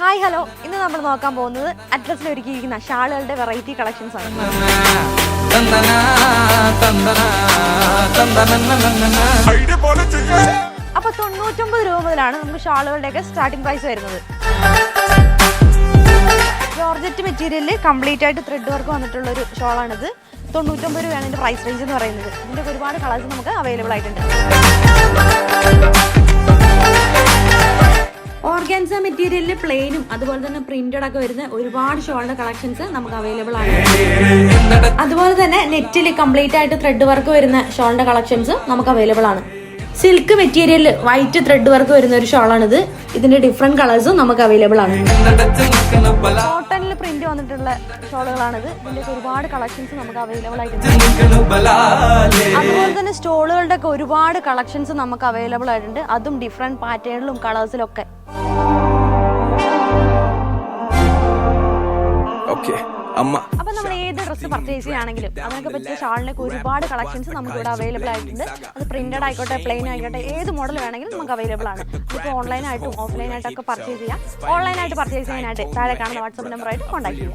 Hi hello. ഇന്ന് നമ്മൾ നോക്കാൻ പോകുന്നത് അഡ്രസ്സിൽ ഒരുക്കിയിരിക്കുന്ന ഷാളുകളുടെ വെറൈറ്റി കളക്ഷൻസ് ആണ്. അപ്പൊ തൊണ്ണൂറ്റൊമ്പത് രൂപ മുതലാണ് നമുക്ക് ഷാളുകളുടെയൊക്കെ സ്റ്റാർട്ടിംഗ് പ്രൈസ് വരുന്നത്. ജോർജറ്റ് മെറ്റീരിയലിൽ കംപ്ലീറ്റ് ആയിട്ട് ത്രെഡ് വർക്ക് വന്നിട്ടുള്ള ഒരു ഷോളാണിത്. തൊണ്ണൂറ്റൊമ്പത് രൂപയാണ് ഇതിന്റെ പ്രൈസ് റേഞ്ച് എന്ന് പറയുന്നത്. ഇതിന്റെ ഒരുപാട് കളേഴ്സ് നമുക്ക് അവൈലബിൾ ആയിട്ടുണ്ട്. മെറ്റീരിയലിൽ പ്ലെയിനും അതുപോലെ തന്നെ പ്രിന്റഡ് ഒക്കെ വരുന്ന ഒരുപാട് ഷോളിന്റെ കളക്ഷൻസ് നമുക്ക് അവൈലബിൾ ആണ്. അതുപോലെ തന്നെ നെറ്റിൽ കംപ്ലീറ്റ് ആയിട്ട് ത്രെഡ് വർക്ക് വരുന്ന ഷോളിന്റെ കളക്ഷൻസ് നമുക്ക് അവൈലബിൾ ആണ്. Silk material white thread work വരുന്ന ഒരു ഷോളാണിത് ഇതിന്റെ ഡിഫറെന്റ് കളേഴ്സും നമുക്ക് അവൈലബിൾ ആണ്. കോട്ടണിൽ പ്രിന്റ് വന്നിട്ടുള്ള ഷോളുകളാണിത് ഇതിന്റെ ഒരുപാട് കളക്ഷൻസ് നമുക്ക് അവൈലബിൾ ആയിട്ടുണ്ട്. അതുപോലെ തന്നെ സ്റ്റോളുകളുടെ ഒക്കെ ഒരുപാട് കളക്ഷൻസ് നമുക്ക് അവൈലബിൾ ആയിട്ടുണ്ട്. അതും ഡിഫറെന്റ് പാറ്റേണിലും കളേഴ്സിലും ഒക്കെ. ഓക്കെ. അമ്മ. അപ്പൊ നമ്മൾ ഏത് ഡ്രസ്സ് പർച്ചേസ് ചെയ്യുകയാണെങ്കിലും അതിനൊക്കെ പറ്റിയ ഷാളിനൊക്കെ ഒരുപാട് കളക്ഷൻസ് നമുക്ക് ഇവിടെ അവൈലബിൾ ആയിട്ടുണ്ട്. അത് പ്രിന്റഡ് ആയിക്കോട്ടെ പ്ലെയിൻ ആയിക്കോട്ടെ ഏത് മോഡൽ വേണമെങ്കിലും നമുക്ക് അവൈലബിൾ ആണ്. ഇപ്പോൾ ഓൺലൈനായിട്ടും ഓഫ്ലൈനായിട്ടൊക്കെ പർച്ചേസ് ചെയ്യാം. ഓൺലൈനായിട്ട് പർച്ചേസ് ചെയ്യാനായിട്ട് താഴെ കാണുന്ന വാട്സ്ആപ്പ് നമ്പറായിട്ട് കോൺടാക്ട് ചെയ്യാം.